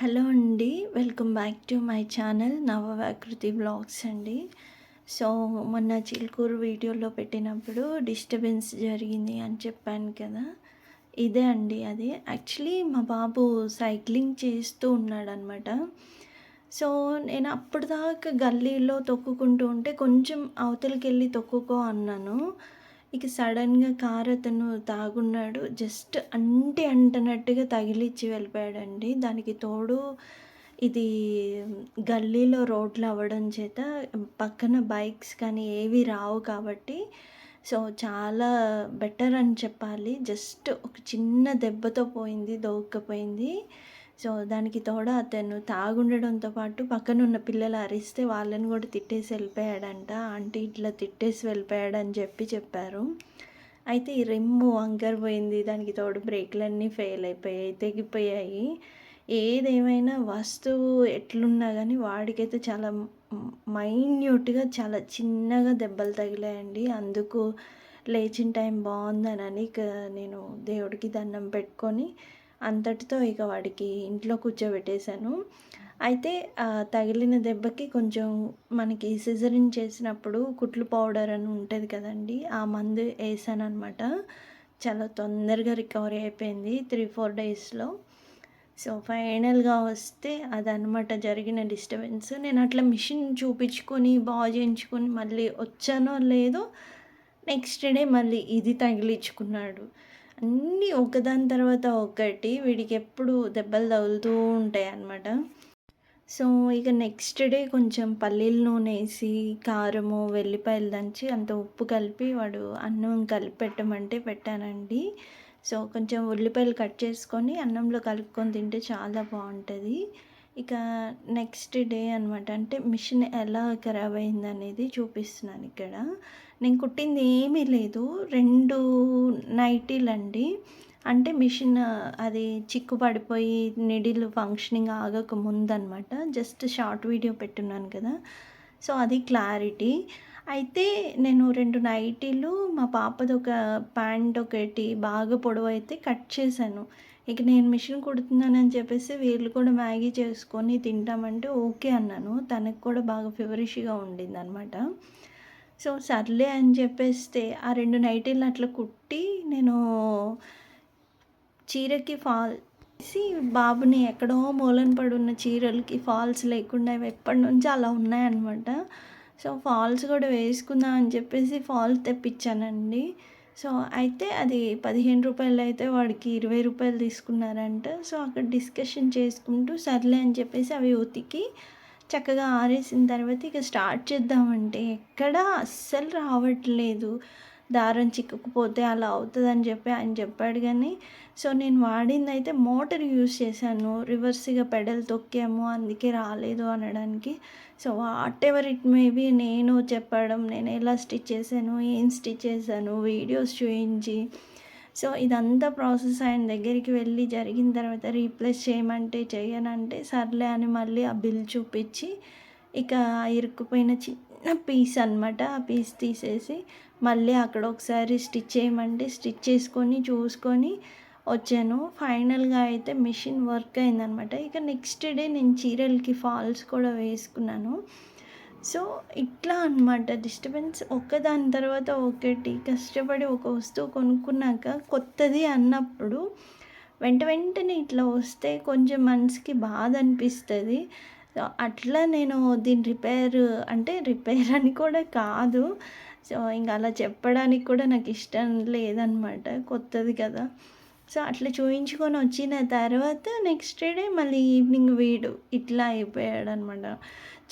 Hello అండి welcome back to my channel నవవాకృతి blogs అండి. So మొన్న చిల్కూరు వీడియోలో పెట్టినప్పుడు డిస్టర్బెన్స్ జరిగింది అని చెప్పాను కదా. ఇదే అండి అది. యాక్చువల్లీ మా బాబు సైక్లింగ్ చేస్తూ ఉన్నాడనమాట. సో నేను అప్పటిదాకా గల్లీలో తొక్కుకుంటూ ఉంటే కొంచెం అవతలికి వెళ్ళి తొక్కుకో అన్నాను. ఇక సడన్గా కారు అతను తాగున్నాడు. జస్ట్ అంటే అంటనట్టుగా తగిలిచ్చి వెళ్ళిపోయాడండి. దానికి తోడు ఇది గల్లీలో రోడ్లు అవ్వడం చేత పక్కన బైక్స్ కానీ ఏవి రావు కాబట్టి సో చాలా బెటర్ అని చెప్పాలి. జస్ట్ ఒక చిన్న దెబ్బతో పోయింది దోక్కపోయింది. సో దానికి తోడ అతను తాగుండడంతో పాటు పక్కన ఉన్న పిల్లలు అరిస్తే వాళ్ళని కూడా తిట్టేసి వెళ్ళిపోయాడంట. ఆంటీ ఇట్లా తిట్టేసి వెళ్ళిపోయాడని చెప్పి చెప్పారు. అయితే ఈ రిమ్ము వంకర్ పోయింది. దానికి తోడు బ్రేక్లన్నీ ఫెయిల్ అయిపోయాయి తెగిపోయాయి. ఏదేమైనా వస్తువు ఎట్లున్నా కానీ వాడికైతే చాలా మైన్యూట్గా చాలా చిన్నగా దెబ్బలు తగిలాయండి. అందుకు లేచిన టైం బాగుందనని నేను దేవుడికి దండం పెట్టుకొని అంతటితో ఇక వాడికి ఇంట్లో కూర్చోబెట్టేశాను. అయితే తగిలిన దెబ్బకి కొంచెం మనకి సిజరిన్ చేసినప్పుడు కుట్లు పౌడర్ అని ఉంటుంది కదండి ఆ మందు వేసాను అనమాట చాలా తొందరగా రికవరీ అయిపోయింది త్రీ ఫోర్ డేస్లో సో ఫైనల్గా వస్తే అదనమాట జరిగిన డిస్టర్బెన్స్ నేను అట్లా మిషన్ చూపించుకొని బాగు చేయించుకొని మళ్ళీ వచ్చానో లేదో నెక్స్ట్ డే మళ్ళీ ఇది తగిలించుకున్నాడు. అన్నీ ఒకదాని తర్వాత ఒకటి వీడికి ఎప్పుడు దెబ్బలు తగులుతూ ఉంటాయి అన్నమాట సో ఇక నెక్స్ట్ డే కొంచెం పల్లీల నూనె వేసి కారము వెల్లిపాయలు దంచి అంత ఉప్పు కలిపి వాడు అన్నం కలిపి పెట్టమంటే పెట్టానండి. సో కొంచెం ఉల్లిపాయలు కట్ చేసుకొని అన్నంలో కలుపుకొని తింటే చాలా బాగుంటుంది. ఇక నెక్స్ట్ డే అనమాట అంటే మిషన్ ఎలా ఖరాబ్ అయింది అనేది చూపిస్తున్నాను ఇక్కడ. నేను కుట్టింది ఏమీ లేదు. రెండు నైటీలు అండి అంటే మిషన్ అది చిక్కు పడిపోయి నిడిల్ ఫంక్షనింగ్ ఆగక ముందనమాట. జస్ట్ షార్ట్ వీడియో పెట్టున్నాను కదా. సో అది క్లారిటీ. అయితే నేను రెండు నైటీలు మా పాపది ఒక ప్యాంట్ ఒకటి బాగా పొడవు అయితే కట్ చేశాను. ఇక నేను మిషన్ కుడుతున్నానని చెప్పేసి వీళ్ళు కూడా మ్యాగీ చేసుకొని తింటామంటే ఓకే అన్నాను. తనకు కూడా బాగా ఫివరిష్గా ఉండింది అనమాట సో సర్లే అని చెప్పేస్తే ఆ రెండు నైటీలు అట్లా కుట్టి నేను చీరకి ఫాల్ బాబుని ఎక్కడో మూలన పడున్న చీరలకి ఫాల్స్ లేకుండా ఎప్పటి నుంచి అలా ఉన్నాయన్నమాట. సో ఫాల్స్ కూడా వేసుకుందాం అని చెప్పేసి ఫాల్స్ తెప్పించానండి. సో అయితే అది పదిహేను రూపాయలు అయితే వాడికి ఇరవై రూపాయలు తీసుకున్నారంట. సో అక్కడ డిస్కషన్ చేసుకుంటూ సర్లే అని చెప్పేసి అవి ఉతికి చక్కగా ఆరేసిన తర్వాత ఇక స్టార్ట్ చేద్దామంటే ఎక్కడా అస్సలు రావట్లేదు. దారం చిక్కుకుపోతే అలా అవుతుందని చెప్పి ఆయన చెప్పాడు కానీ సో నేను వాడింది అయితే మోటార్ యూస్ చేశాను. రివర్స్గా పెడల్ తొక్కాము అందుకే రాలేదు అనడానికి. So whatever it maybe నేను చెప్పడం నేను ఎలా స్టిచ్ చేశాను ఏం స్టిచ్ చేశాను వీడియోస్ చూపించి సో ఇదంతా ప్రాసెస్ ఆయన దగ్గరికి వెళ్ళి జరిగిన తర్వాత రీప్లేస్ చేయమంటే చేయనంటే సర్లే అని మళ్ళీ ఆ బిల్ చూపించి ఇక ఇరుక్కుపోయిన చిన్న పీస్ అనమాట ఆ పీస్ తీసేసి మళ్ళీ అక్కడ ఒకసారి స్టిచ్ చేయమంటే స్టిచ్ చేసుకొని చూసుకొని వచ్చాను. ఫైనల్గా అయితే మిషన్ వర్క్ అయిందనమాట ఇక నెక్స్ట్ డే నేను చీరలకి ఫాల్స్ కూడా వేసుకున్నాను. సో ఇట్లా అనమాట డిస్టర్బెన్స్ ఒకదాని తర్వాత ఒకటి. కష్టపడి ఒక వస్తువు కొనుక్కున్నాక కొత్తది అన్నప్పుడు వెంట వెంటనే ఇట్లా వస్తే కొంచెం మనసుకి బాధ అనిపిస్తుంది. అట్లా నేను దీని రిపేర్ అంటే రిపేర్ అని కూడా కాదు. సో ఇంకా అలా చెప్పడానికి కూడా నాకు ఇష్టం లేదనమాట కొత్తది కదా. సో అట్లా చూయించుకొని వచ్చిన తర్వాత నెక్స్ట్ డే మళ్ళీ ఈవినింగ్ వీడు ఇట్లా అయిపోయాడు అనమాట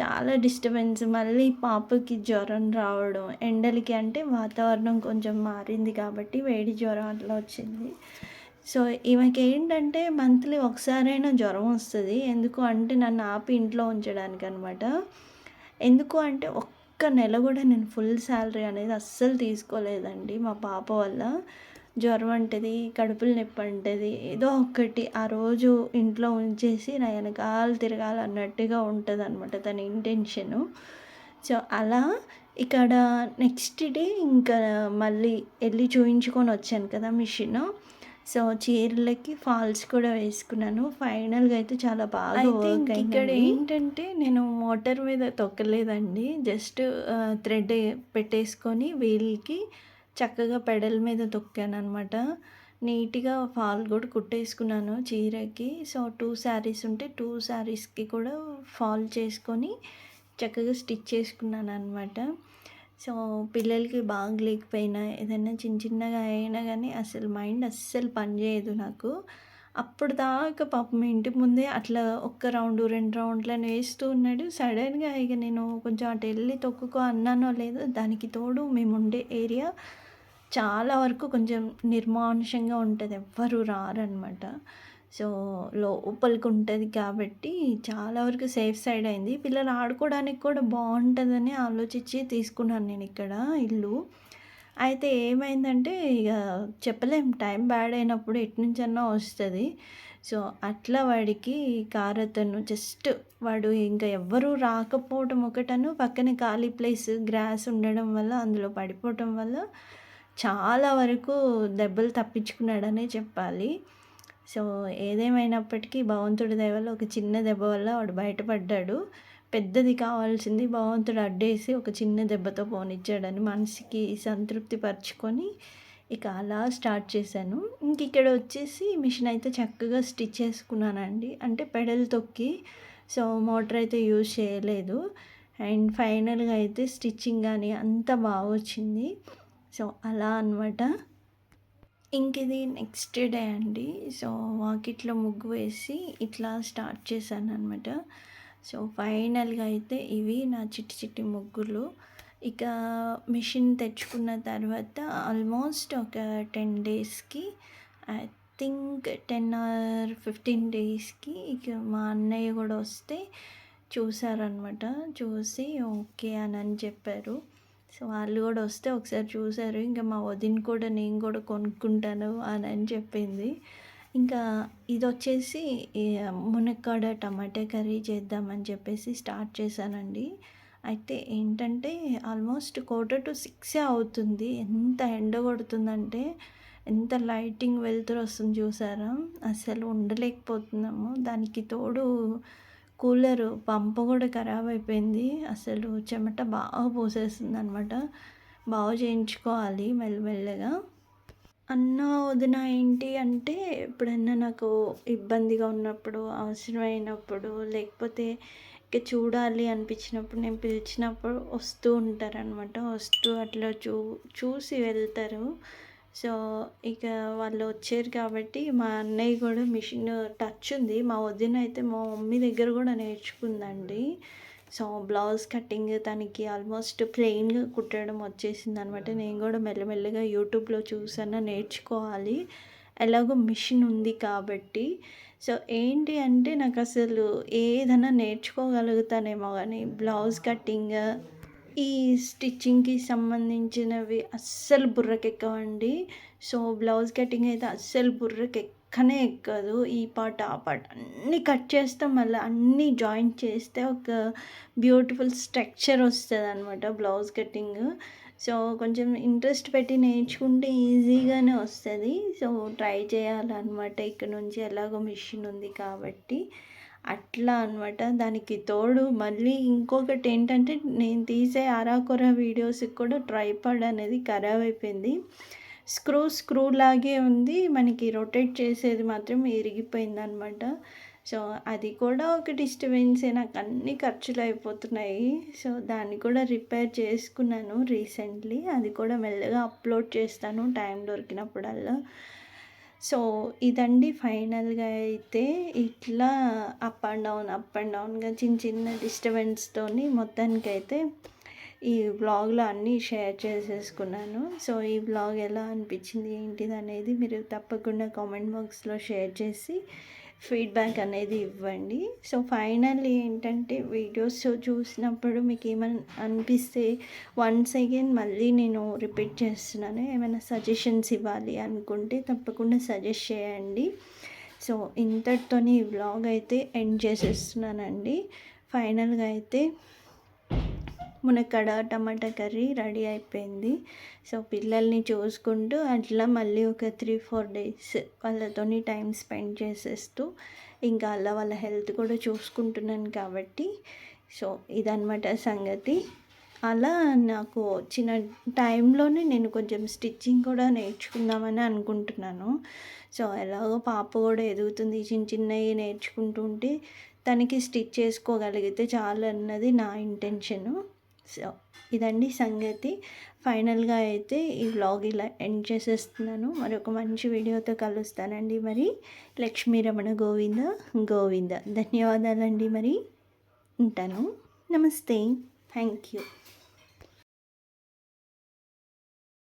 చాలా డిస్టర్బెన్స్ మళ్ళీ పాపకి జ్వరం రావడం ఎండలకి అంటే వాతావరణం కొంచెం మారింది కాబట్టి వేడి జ్వరం అట్లా వచ్చింది. సో ఈమెకి ఏంటంటే మంత్లీ ఒకసారైనా జ్వరం వస్తుంది. ఎందుకు అంటే నన్ను ఆపి ఇంట్లో ఉంచడానికి అనమాట ఎందుకు అంటే ఒక్క నెల కూడా నేను ఫుల్ శాలరీ అనేది అస్సలు తీసుకోలేదండి మా పాప వల్ల. జ్వరం అంటది కడుపులు నొప్పి అంటది ఏదో ఒక్కటి ఆ రోజు ఇంట్లో ఉంచేసి నా వెనకాల తిరగాలి అన్నట్టుగా ఉంటుంది అనమాట తన ఇంటెన్షను సో అలా ఇక్కడ నెక్స్ట్ డే ఇంకా మళ్ళీ వెళ్ళి చూయించుకొని వచ్చాను కదా మిషన్ సో చీరలకి ఫాల్స్ కూడా వేసుకున్నాను. ఫైనల్గా అయితే చాలా బాగా ఇక్కడ ఏంటంటే నేను మోటార్ మీద తొక్కలేదండి. జస్ట్ థ్రెడ్ పెట్టేసుకొని వీల్కి చక్కగా పెడల్ మీద తొక్కాను అనమాట నీట్గా ఫాల్ కూడా కుట్టేసుకున్నాను చీరకి. సో టూ శారీస్ ఉంటే టూ శారీస్కి కూడా ఫాల్ చేసుకొని చక్కగా స్టిచ్ చేసుకున్నాను అనమాట సో పిల్లలకి బాగలేకపోయినా ఏదైనా చిన్న చిన్నగా అయినా కానీ అసలు మైండ్ అస్సలు పనిచేయదు నాకు. అప్పుడు దాకా పాపం ఇంటి ముందే అట్లా ఒక్క రౌండ్ రెండు రౌండ్లను వేస్తూ ఉన్నాడు. సడన్గా ఇక నేను కొంచెం అటు వెళ్ళి తొక్కుకో అన్నానో లేదో దానికి తోడు మేము ఉండే ఏరియా చాలా వరకు కొంచెం నిర్మానుషంగా ఉంటుంది ఎవ్వరు రారనమాట సో లోపలికి ఉంటుంది కాబట్టి చాలా వరకు సేఫ్ సైడ్ అయింది. పిల్లలు ఆడుకోవడానికి కూడా బాగుంటుందని ఆలోచించి తీసుకున్నాను నేను ఇక్కడ ఇల్లు. అయితే ఏమైందంటే ఇక చెప్పలేం టైం బ్యాడ్ అయినప్పుడు ఎట్నుంచన్నా వస్తుంది. సో అట్లా వాడికి కార్ అతను జస్ట్ వాడు ఇంకా ఎవ్వరూ రాకపోవటం ఒకటను పక్కన ఖాళీ ప్లేస్ గ్రాస్ ఉండడం వల్ల అందులో పడిపోవటం వల్ల చాలా వరకు దెబ్బలు తప్పించుకున్నాడనే చెప్పాలి. సో ఏదేమైనప్పటికీ భగవంతుడి దయ వల్ల ఒక చిన్న దెబ్బ వల్ల వాడు బయటపడ్డాడు. పెద్దది కావాల్సింది భగవంతుడు అడ్డేసి ఒక చిన్న దెబ్బతో పోనిచ్చాడని మనసుకి సంతృప్తి పరుచుకొని ఇక అలా స్టార్ట్ చేశాను. ఇంక ఇక్కడ వచ్చేసి మిషన్ అయితే చక్కగా స్టిచ్ చేసుకున్నానండి. అంటే పెడల్ తొక్కి సో మోటార్ అయితే యూజ్ చేయలేదు. అండ్ ఫైనల్గా అయితే స్టిచ్చింగ్ కానీ అంత బాగా వచ్చింది సో అలా అనమాట ఇంక ఇది నెక్స్ట్ డే అండి. సో వాకిట్లో ముగ్గు వేసి ఇట్లా స్టార్ట్ చేశాను అనమాట సో ఫైనల్గా అయితే ఇవి నా చిట్టి చిట్టి ముగ్గులు. ఇక మిషన్ తెచ్చుకున్న తర్వాత ఆల్మోస్ట్ ఒక టెన్ డేస్కి I think ten or fifteen డేస్కి ఇక మా అన్నయ్య కూడా వస్తే చూసారనమాట చూసి ఓకే అని అని చెప్పారు. సో వాళ్ళు కూడా వస్తే ఒకసారి చూశారు ఇంకా మా వదిన కూడా నేను కూడా కొనుక్కుంటాను అని అని చెప్పింది. ఇంకా ఇది వచ్చేసి మునక్కాడ టమాటా కర్రీ చేద్దామని చెప్పేసి స్టార్ట్ చేశానండి. అయితే ఏంటంటే ఆల్మోస్ట్ క్వార్టర్ టు సిక్సే అవుతుంది. ఎంత ఎండ కొడుతుందంటే ఎంత లైటింగ్ వెళ్తురు వస్తుంది చూసారా? అసలు ఉండలేకపోతున్నాము. దానికి తోడు కూలరు పంపు కూడా ఖరాబ్ అయిపోయింది. అసలు చెమట బాగా పోసేస్తుంది అనమాట బాగా చేయించుకోవాలి మెల్లమెల్లగా. అన్న వదిన ఏంటి? అంటే ఎప్పుడన్నా నాకు ఇబ్బందిగా ఉన్నప్పుడు అవసరమైనప్పుడు లేకపోతే ఇక చూడాలి అనిపించినప్పుడు నేను పిలిచినప్పుడు వస్తూ ఉంటారనమాట వస్తూ అట్లా చూ చూసి వెళ్తారు. సో ఇక వాళ్ళు వచ్చారు కాబట్టి మా అన్నయ్య కూడా మిషన్ టచ్ ఉంది. మా వదిన అయితే మా మమ్మీ దగ్గర కూడా నేర్చుకుందండి. సో బ్లౌజ్ కటింగ్ తనకి ఆల్మోస్ట్ ప్లెయిన్గా కుట్టడం వచ్చేసింది అనమాట నేను కూడా మెల్లమెల్లగా యూట్యూబ్లో చూసాను నేర్చుకోవాలి. ఎలాగో మిషన్ ఉంది కాబట్టి. సో ఏంటి అంటే నాకు అసలు ఏదైనా నేర్చుకోగలుగుతానేమో కానీ బ్లౌజ్ కటింగ్ ఈ స్టిచ్చింగ్కి సంబంధించినవి అస్సలు బుర్రకెక్కవండి. సో బ్లౌజ్ కటింగ్ అయితే అస్సలు బుర్రకెక్కనే ఎక్కదు. ఈ పార్ట్ ఆ పార్ట్ అన్నీ కట్ చేస్తాం మళ్ళీ అన్నీ జాయింట్ చేస్తే ఒక బ్యూటిఫుల్ స్ట్రక్చర్ వస్తుంది అనమాట బ్లౌజ్ కటింగ్. సో కొంచెం ఇంట్రెస్ట్ పెట్టి నేర్చుకుంటే ఈజీగానే వస్తుంది. సో ట్రై చేయాలన్నమాట. ఇక్కడ నుంచి ఎలాగో మిషన్ ఉంది కాబట్టి. అట్లా అనమాట దానికి తోడు మళ్ళీ ఇంకొకటి ఏంటంటే నేను తీసే అరాకొర వీడియోస్కి కూడా ట్రైపాడ్ అనేది ఖరాబ్ అయిపోయింది. స్క్రూ స్క్రూ లాగే ఉంది. మనకి రొటేట్ చేసేది మాత్రం ఇరిగిపోయింది అనమాట సో అది కూడా ఒక డిస్టర్బెన్సే. నాకు అన్ని ఖర్చులు అయిపోతున్నాయి. సో దాన్ని కూడా రిపేర్ చేసుకున్నాను రీసెంట్లీ. అది కూడా మెల్లగా అప్లోడ్ చేస్తాను టైం దొరికినప్పుడల్లా. సో ఇదండి ఫైనల్గా అయితే ఇట్లా up and down up and డౌన్గా చిన్న చిన్న డిస్టర్బెన్స్తో మొత్తానికి అయితే ఈ బ్లాగ్లో అన్నీ షేర్ చేసేసుకున్నాను. సో ఈ బ్లాగ్ ఎలా అనిపించింది ఏంటిది అనేది మీరు తప్పకుండా కామెంట్ బాక్స్లో షేర్ చేసి ఫీడ్బ్యాక్ అనేది ఇవ్వండి. సో ఫైనల్లీ ఏంటంటే వీడియోస్ చూసినప్పుడు మీకు ఏమైనా అనిపిస్తే వన్స్ అగైన్ మళ్ళీ నేను రిపీట్ చేస్తున్నాను. ఏమైనా సజెషన్స్ ఇవ్వాలి అనుకుంటే తప్పకుండా సజెస్ట్ చేయండి. సో ఇంతటితోని ఈ వ్లాగ్ అయితే ఎండ్ చేసేస్తున్నానండి. ఫైనల్గా అయితే మునక్కడ టమాటా కర్రీ రెడీ అయిపోయింది. సో పిల్లల్ని చూసుకుంటూ అట్లా మళ్ళీ ఒక త్రీ ఫోర్ డేస్ వాళ్ళతోని టైం స్పెండ్ చేసేస్తూ ఇంకా అలా వాళ్ళ హెల్త్ కూడా చూసుకుంటున్నాను కాబట్టి. సో ఇదనమాట సంగతి. అలా నాకు వచ్చిన టైంలోనే నేను కొంచెం స్టిచ్చింగ్ కూడా నేర్చుకుందామని అనుకుంటున్నాను. సో ఎలాగో పాప కూడా ఎదుగుతుంది. చిన్న చిన్నవి నేర్చుకుంటుంటే తనకి స్టిచ్ చేసుకోగలిగితే చాలు అన్నది నా ఇంటెన్షను సో ఇదండి సంగతి. ఫైనల్గా అయితే ఈ వ్లాగ్ ఇలా ఎండ్ చేసేస్తున్నాను. మరి ఒక మంచి వీడియోతో కలుస్తానండి మరి. లక్ష్మీ రమణ గోవింద గోవింద. ధన్యవాదాలండి మరి. ఉంటాను. నమస్తే. Thank you